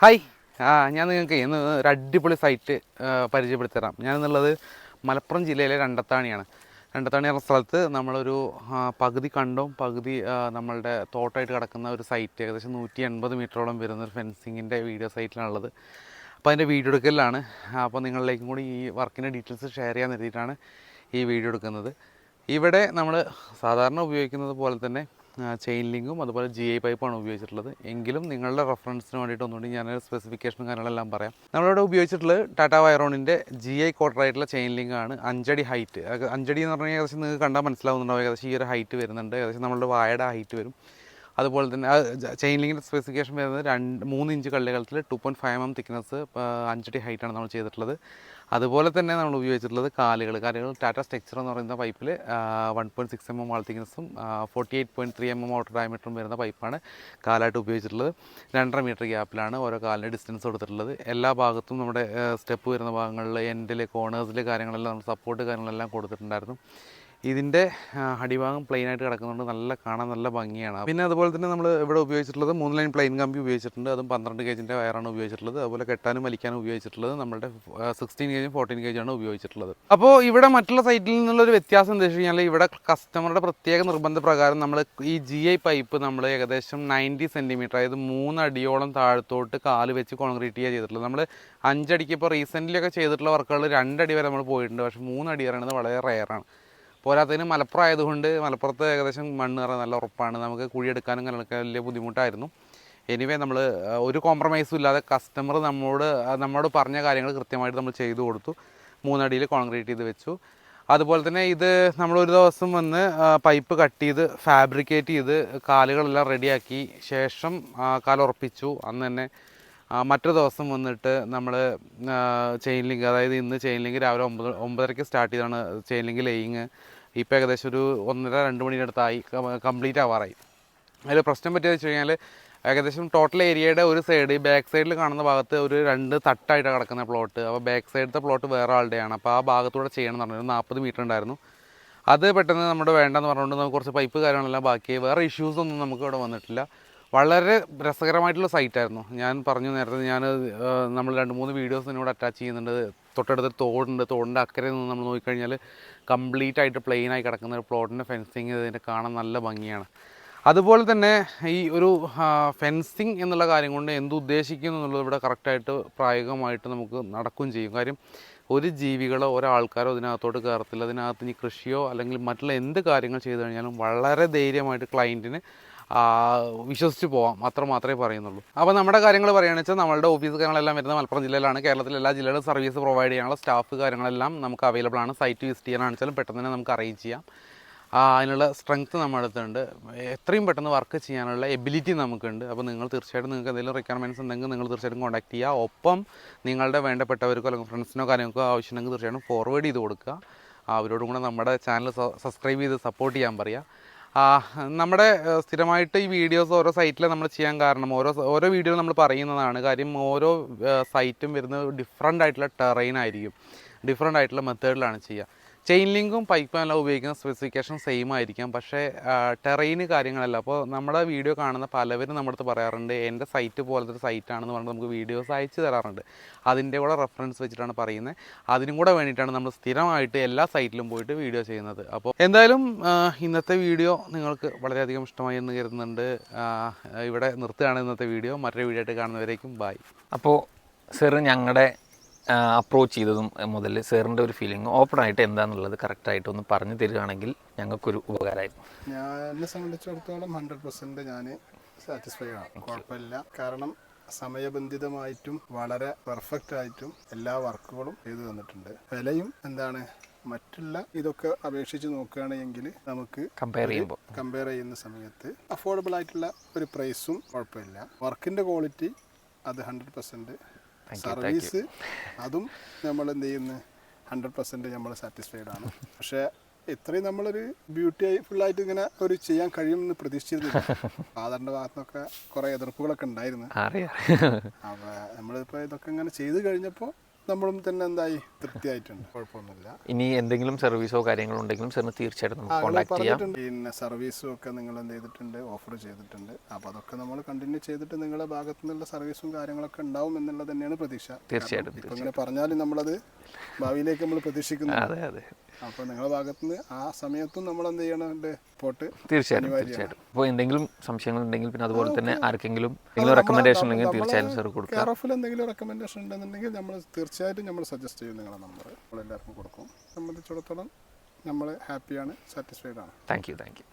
Hi. ആ ഞാൻ നിങ്ങൾക്ക് ഇന്ന് ഒരു അടിപൊളി സൈറ്റ് പരിചയപ്പെടുത്തിത്തരാം. ഞാനെന്നുള്ളത് മലപ്പുറം ജില്ലയിലെ രണ്ടത്താണിയാണ്. രണ്ടത്താണി എന്ന സ്ഥലത്ത് നമ്മളൊരു പകുതി കണ്ടവും പകുതി നമ്മളുടെ തോട്ടമായിട്ട് കിടക്കുന്ന ഒരു സൈറ്റ് ഏകദേശം നൂറ്റി എൺപത് മീറ്ററോളം വരുന്ന ഒരു ഫെൻസിങ്ങിന്റെ വീഡിയോ സൈറ്റിലാണുള്ളത്. അപ്പോൾ അതിന്റെ വീഡിയോ എടുക്കലാണ് അപ്പോൾ നിങ്ങളിലേക്കും കൂടി ഈ വർക്കിന്റെ ഡീറ്റെയിൽസ് ഷെയർ ചെയ്യാൻ വേണ്ടിയിട്ടാണ് ഈ വീഡിയോ എടുക്കുന്നത്. ഇവിടെ നമ്മൾ സാധാരണ ഉപയോഗിക്കുന്നത് പോലെ തന്നെ ചെയിൻ ലിങ്കും അതുപോലെ ജി ഐ പൈപ്പാണ് ഉപയോഗിച്ചിട്ടുള്ളത്. എങ്കിലും നിങ്ങളുടെ റെഫറൻസിന് വേണ്ടിയിട്ട് ഒന്നുകൂടി ഞാൻ സ്പെസിഫിക്കേഷനും കാര്യങ്ങളെല്ലാം പറയാം. നമ്മളിവിടെ ഉപയോഗിച്ചിട്ടുള്ളത് ടാറ്റ വയറോണിന്റെ ജി ഐ കോട്ടറായിട്ടുള്ള ചെയിൻ ലിങ്ക് ആണ്. അഞ്ചടി ഹൈറ്റ് അഞ്ചടി എന്ന് പറഞ്ഞാൽ ഏകദേശം നിങ്ങൾക്ക് കണ്ടാൽ മനസ്സിലാവുന്നുണ്ടാവും. ഏകദേശം ഈ ഒരു ഹൈറ്റ് വരുന്നുണ്ട്. ഏകദേശം നമ്മളുടെ വായയുടെ ഹൈറ്റ് വരും. അതുപോലെ തന്നെ ചെയിൻ ലിങ്കിന്റെ സ്പെസിഫിക്കേഷൻ വരുന്നത് രണ്ട് മൂന്ന് inch കള്ളികളത്തിൽ two point five M thickness അഞ്ചടി ഹൈറ്റാണ് നമ്മൾ ചെയ്തിട്ടുള്ളത്. അതുപോലെ തന്നെ നമ്മൾ ഉപയോഗിച്ചിട്ടുള്ളത് കാലുകൾ. കാലുകൾ ടാറ്റ സ്ട്രക്ചർ എന്ന് പറയുന്ന പൈപ്പിൽ one point six M M wall തിക്നെസ്സും forty eight point three M M outer ഡയമീറ്ററും വരുന്ന പൈപ്പാണ് കാലായിട്ട് ഉപയോഗിച്ചിട്ടുള്ളത്. രണ്ടര മീറ്റർ ഗ്യാപ്പിലാണ് ഓരോ കാലിന്റെ ഡിസ്റ്റൻസ് കൊടുത്തിട്ടുള്ളത്. എല്ലാ ഭാഗത്തും നമ്മുടെ സ്റ്റെപ്പ് വരുന്ന ഭാഗങ്ങളിൽ എൻഡിൽ കോർണേഴ്സിൽ കാര്യങ്ങളെല്ലാം നമ്മൾ സപ്പോർട്ട് കാര്യങ്ങളെല്ലാം കൊടുത്തിട്ടുണ്ടായിരുന്നു. ഇതിന്റെ അടിഭാഗം പ്ലെയിൻ ആയിട്ട് കിടക്കുന്നുണ്ട്. നല്ല കാണാൻ നല്ല ഭംഗിയാണ്. പിന്നെ അതുപോലെ തന്നെ നമ്മൾ ഇവിടെ ഉപയോഗിച്ചിട്ടുള്ളത് മൂന്ന് ലൈൻ പ്ലെയിൻ കമ്പി ഉപയോഗിച്ചിട്ടുണ്ട്. അതും പന്ത്രണ്ട് കേജിന്റെ വയറാണ് ഉപയോഗിച്ചിട്ടുള്ളത്. അതുപോലെ കെട്ടാനും വലിക്കാനും ഉപയോഗിച്ചിട്ടുള്ളത്. നമ്മുടെ സിക്സ്റ്റീൻ കേജും ഫോർട്ടീൻ കേജാണ് ഉപയോഗിച്ചിട്ടുള്ളത്. അപ്പോൾ ഇവിടെ മറ്റുള്ള സൈറ്റിൽ നിന്നുള്ളൊരു വ്യത്യാസം എന്താ വെച്ച് കഴിഞ്ഞാൽ ഇവിടെ കസ്റ്റമറുടെ പ്രത്യേക നിർബന്ധ പ്രകാരം നമ്മൾ ഈ ജി ഐ പൈപ്പ് നമ്മൾ ഏകദേശം നയന്റി സെന്റിമീറ്റർ അതായത് മൂന്നടിയോളം താഴത്തോട്ട് കാൽ വെച്ച് കോൺക്രീറ്റ് ചെയ്യുക ചെയ്തിട്ടുള്ളത്. നമ്മൾ അഞ്ചടിക്ക് ഇപ്പോൾ റീസെന്റ്ലി ഒക്കെ ചെയ്തിട്ടുള്ള വർക്കുകൾ രണ്ടടി വരെ നമ്മൾ പോയിട്ടുണ്ട്. പക്ഷേ മൂന്നടി പറയുന്നത് വളരെ റെയറാണ് പോരാത്തതിന് മലപ്പുറം ആയതുകൊണ്ട് മലപ്പുറത്ത് ഏകദേശം മണ്ണ് നിറ നല്ല ഉറപ്പാണ്. നമുക്ക് കുഴിയെടുക്കാനും കാര്യങ്ങളൊക്കെ വലിയ ബുദ്ധിമുട്ടായിരുന്നു. എനിവേ നമ്മൾ ഒരു കോംപ്രമൈസും ഇല്ലാതെ കസ്റ്റമർ നമ്മോട് നമ്മോട് പറഞ്ഞ കാര്യങ്ങൾ കൃത്യമായിട്ട് നമ്മൾ ചെയ്തു കൊടുത്തു. മൂന്നടിയിൽ കോൺക്രീറ്റ് ചെയ്ത് വെച്ചു. അതുപോലെ തന്നെ ഇത് നമ്മൾ ഒരു ദിവസം വന്ന് പൈപ്പ് കട്ട് ചെയ്ത് ഫാബ്രിക്കേറ്റ് ചെയ്ത് കാലുകളെല്ലാം റെഡിയാക്കി ശേഷം കാലുറപ്പിച്ചു. അന്ന് തന്നെ മറ്റൊരു ദിവസം വന്നിട്ട് നമ്മൾ ചെയിൻ ലിങ്ക് അതായത് ഇന്ന് ചെയിൻ ലിങ്ക് രാവിലെ ഒമ്പത് ഒമ്പതരയ്ക്ക് സ്റ്റാർട്ട് ചെയ്താണ് ചെയിൻ ലിങ്ക് ലേയിങ് ഇപ്പോൾ ഏകദേശം ഒരു ഒന്നര രണ്ട് മണിയുടെ അടുത്തായി കംപ്ലീറ്റ് ആവാറായി. അതിൽ പ്രശ്നം പറ്റിയെന്ന് വെച്ച് കഴിഞ്ഞാൽ ഏകദേശം ടോട്ടൽ ഏരിയയുടെ ഒരു സൈഡ് ബാക്ക് സൈഡിൽ കാണുന്ന ഭാഗത്ത് ഒരു രണ്ട് തട്ടായിട്ട് കിടക്കുന്ന പ്ലോട്ട് അപ്പോൾ ബാക്ക് സൈഡത്തെ പ്ലോട്ട് വേറെ ആളുടെയാണ്. അപ്പോൾ ആ ഭാഗത്തൂടെ ചെയ്യണം എന്ന് പറഞ്ഞു നാൽപ്പത് മീറ്റർ ഉണ്ടായിരുന്നു. അത് പെട്ടെന്ന് നമ്മുടെ വേണ്ടെന്ന് പറഞ്ഞുകൊണ്ട് നമുക്ക് കുറച്ച് പൈപ്പ് കാര്യങ്ങളെല്ലാം ബാക്കി. വേറെ ഇഷ്യൂസ് ഒന്നും നമുക്ക് ഇവിടെ വന്നിട്ടില്ല. വളരെ രസകരമായിട്ടുള്ള സൈറ്റായിരുന്നു ഞാൻ പറഞ്ഞു നേരത്തെ ഞാൻ നമ്മൾ രണ്ട് മൂന്ന് വീഡിയോസ് ഇതിനോട് അറ്റാച്ച് ചെയ്യുന്നുണ്ട്. തൊട്ടടുത്ത് തോടുണ്ട്. തോടിന്റെ അക്കരെ നിന്ന് നമ്മൾ നോക്കിക്കഴിഞ്ഞാൽ കംപ്ലീറ്റ് ആയിട്ട് പ്ലെയിൻ ആയി കിടക്കുന്ന ഒരു പ്ലോട്ടിന്റെ ഫെൻസിങ് ഇതിന്റെ കാണാൻ നല്ല ഭംഗിയാണ്. അതുപോലെ തന്നെ ഈ ഒരു ഫെൻസിങ് എന്നുള്ള കാര്യം കൊണ്ട് എന്ത് ഉദ്ദേശിക്കുന്നു എന്നുള്ളത് ഇവിടെ കറക്റ്റായിട്ട് പ്രായോഗികമായിട്ട് നമുക്ക് നടക്കുകയും ചെയ്യും. കാര്യം ഒരു ജീവികളോ ഒരാൾക്കാരോ ഇതിനകത്തോട്ട് കയറത്തില്ല. അതിനകത്ത് ഇനി കൃഷിയോ അല്ലെങ്കിൽ മറ്റുള്ള എന്ത് കാര്യങ്ങൾ ചെയ്തു കഴിഞ്ഞാലും വളരെ ധൈര്യമായിട്ട് ക്ലയന്റിന് വിശ്വസിച്ച് പോവാം. അത്ര മാത്രമേ പറയുന്നുള്ളൂ. അപ്പോൾ നമ്മുടെ കാര്യങ്ങൾ പറയുകയാണെന്ന് വെച്ചാൽ നമ്മളുടെ ഓഫീസ് കാര്യങ്ങളെല്ലാം വരുന്നത് മലപ്പുറം ജില്ലയിലാണ്. കേരളത്തിലെ എല്ലാ ജില്ലയിലും സർവീസ് പ്രൊവൈഡ് ചെയ്യാനുള്ള സ്റ്റാഫ് കാര്യങ്ങളെല്ലാം നമുക്ക് അവൈലബിൾ ആണ്. സൈറ്റ് വിസിറ്റ് ചെയ്യാനാണെന്ന് വെച്ചാലും പെട്ടെന്ന് തന്നെ നമുക്ക് അറേഞ്ച് ചെയ്യാം. അതിനുള്ള സ്ട്രെങ്ത് നമ്മുടെ അടുത്തുണ്ട്. എത്രയും പെട്ടെന്ന് വർക്ക് ചെയ്യാനുള്ള എബിലിറ്റി നമുക്കുണ്ട്. അപ്പോൾ നിങ്ങൾ തീർച്ചയായിട്ടും നിങ്ങൾക്ക് എന്തെങ്കിലും റിക്വയർമെന്റ്സ് ഉണ്ടെങ്കിൽ നിങ്ങൾ തീർച്ചയായിട്ടും കോൺടാക്ട് ചെയ്യുക. ഒപ്പം നിങ്ങളുടെ വേണ്ടപ്പെട്ടവർക്കോ അല്ലെങ്കിൽ ഫ്രണ്ട്സിനോ കാര്യങ്ങൾക്കോ ആവശ്യമുണ്ടെങ്കിൽ തീർച്ചയായിട്ടും ഫോർവേഡ് ചെയ്ത് കൊടുക്കുക. അവരോടും കൂടെ നമ്മുടെ ചാനൽ സബ്സ്ക്രൈബ് ചെയ്ത് സപ്പോർട്ട് ചെയ്യാൻ പറയുക. നമ്മുടെ സ്ഥിരമായിട്ട് ഈ വീഡിയോസ് ഓരോ സൈറ്റിൽ നമ്മൾ ചെയ്യാൻ കാരണം ഓരോ ഓരോ വീഡിയോ നമ്മൾ പറയുന്നതാണ്. കാര്യം ഓരോ സൈറ്റും വരുന്നത് ഡിഫറെന്റ് ആയിട്ടുള്ള ടെറൈൻ ആയിരിക്കും. ഡിഫറെന്റ് ആയിട്ടുള്ള മെത്തേഡിലാണ് ചെയ്യുക ചെയിൻ ലിങ്കും പൈപ്പ് എല്ലാം ഉപയോഗിക്കുന്ന സ്പെസിഫിക്കേഷൻ സെയിം ആയിരിക്കാം. പക്ഷേ ടെറൈന് കാര്യങ്ങളല്ല. അപ്പോൾ നമ്മുടെ വീഡിയോ കാണുന്ന പലവരും നമ്മുടെ അടുത്ത് പറയാറുണ്ട് എന്റെ സൈറ്റ് പോലത്തെ ഒരു സൈറ്റാണെന്ന് പറഞ്ഞിട്ട് നമുക്ക് വീഡിയോസ് അയച്ചു തരാറുണ്ട്. അതിന്റെ കൂടെ റെഫറൻസ് വെച്ചിട്ടാണ് പറയുന്നത് അതിനും കൂടെ വേണ്ടിയിട്ടാണ് നമ്മൾ സ്ഥിരമായിട്ട് എല്ലാ സൈറ്റിലും പോയിട്ട് വീഡിയോ ചെയ്യുന്നത്. അപ്പോൾ എന്തായാലും ഇന്നത്തെ വീഡിയോ നിങ്ങൾക്ക് വളരെയധികം ഇഷ്ടമായി എന്ന് കരുതുന്നുണ്ട്. ഇവിടെ നിർത്തുകയാണ് ഇന്നത്തെ വീഡിയോ. മറ്റൊരു വീഡിയോ ആയിട്ട് കാണുന്നവരേക്കും ബായ് അപ്പോൾ സെറ് ഞങ്ങളുടെ അപ്രോച്ച് ചെയ്തതും മുതൽ സാറിന്റെ ഒരു ഫീലിംഗ് ഓപ്പൺ ആയിട്ട് എന്താണെന്നുള്ളത് കറക്റ്റായിട്ട് ഒന്ന് പറഞ്ഞു തരികയാണെങ്കിൽ ഞങ്ങൾക്കൊരു ഉപകാരമായിരുന്നു ഞാൻ എന്നെ സംബന്ധിച്ചിടത്തോളം ഹൺഡ്രഡ് പെർസെന്റ് ഞാൻ സാറ്റിസ്ഫൈ ആണ്. കുഴപ്പമില്ല. കാരണം സമയബന്ധിതമായിട്ടും വളരെ പെർഫെക്റ്റ് ആയിട്ടും എല്ലാ വർക്കുകളും ചെയ്തു തന്നിട്ടുണ്ട്. വിലയും എന്താണ്? മറ്റുള്ള ഇതൊക്കെ അപേക്ഷിച്ച് നോക്കുകയാണെങ്കിൽ നമുക്ക് കമ്പയർ ചെയ്യുമ്പോൾ. കമ്പയർ ചെയ്യുന്ന സമയത്ത് അഫോർഡബിൾ ആയിട്ടുള്ള ഒരു പ്രൈസും കുഴപ്പമില്ല. വർക്കിന്റെ ക്വാളിറ്റി അത് ഹൺഡ്രഡ് പെർസെന്റ് സർവീസ് അതും നമ്മൾ എന്ത് ചെയ്യുന്നു? ഹൺഡ്രഡ് പെർസെന്റ് നമ്മൾ സാറ്റിസ്ഫൈഡ് ആണ്. പക്ഷേ ഇത്രയും നമ്മളൊരു ബ്യൂട്ടി ഫുള്ളായിട്ട് ഇങ്ങനെ ഒരു ചെയ്യാൻ കഴിയുമെന്ന് പ്രതീക്ഷിച്ചിരുന്നില്ല. ഫാദറിന്റെ ഭാഗത്തൊക്കെ കുറെ എതിർപ്പുകളൊക്കെ ഉണ്ടായിരുന്നു. അറിയാം. അപ്പൊ നമ്മളിപ്പോ ഇതൊക്കെ ഇങ്ങനെ ചെയ്തു കഴിഞ്ഞപ്പോൾ നമ്മളും തന്നെ എന്തായി? തൃപ്തിയായിട്ടുണ്ട്. കുഴപ്പമൊന്നുമില്ല. ഇനി എന്തെങ്കിലും സർവീസോ കാര്യങ്ങളോ ഉണ്ടെങ്കിലും സാറിന് തീർച്ചയായിട്ടും നമുക്ക് കോൺടാക്ട് ചെയ്യാം. പിന്നെ സർവീസും ഒക്കെ നിങ്ങൾ എന്ത് ചെയ്തിട്ടുണ്ട്? ഓഫർ ചെയ്തിട്ടുണ്ട്. അപ്പോൾ അതൊക്കെ നമ്മൾ കണ്ടിന്യൂ ചെയ്തിട്ട് നിങ്ങളുടെ ഭാഗത്തു നിന്നുള്ള സർവീസും കാര്യങ്ങളൊക്കെ ഉണ്ടാവും എന്നുള്ളത് തന്നെയാണ് പ്രതീക്ഷ. തീർച്ചയായിട്ടും ഇപ്പം ഇങ്ങനെ പറഞ്ഞാലും നമ്മളത് ഭാവിയിലേക്ക് നമ്മൾ പ്രതീക്ഷിക്കുന്നു. അതെ അതെ. അപ്പോൾ നിങ്ങളുടെ ഭാഗത്തു നിന്ന് ആ സമയത്തും നമ്മൾ എന്ത് ചെയ്യണുണ്ട്? പോട്ട് തീർച്ചയായിട്ടും തീർച്ചയായിട്ടും. അപ്പോൾ എന്തെങ്കിലും സംശയങ്ങൾ ഉണ്ടെങ്കിൽ പിന്നെ അതുപോലെ തന്നെ ആർക്കെങ്കിലും എന്തെങ്കിലും റെക്കമെൻഡേഷൻ ഉണ്ടെങ്കിൽ തീർച്ചയായും സാർ കൊടുക്കുക. കെയർ ഓഫിൽ എന്തെങ്കിലും റെക്കമെൻഡേഷൻ ഉണ്ടെന്നുണ്ടെങ്കിൽ നമ്മൾ തീർച്ചയായിട്ടും നമ്മൾ സജസ്റ്റ് ചെയ്യും നിങ്ങളുടെ നമ്പർ നമ്മൾ എല്ലാവർക്കും കൊടുക്കും. സംബന്ധിച്ചിടത്തോളം നമ്മൾ ഹാപ്പിയാണ് സാറ്റിസ്ഫൈഡ് ആണ്. Thank you thank you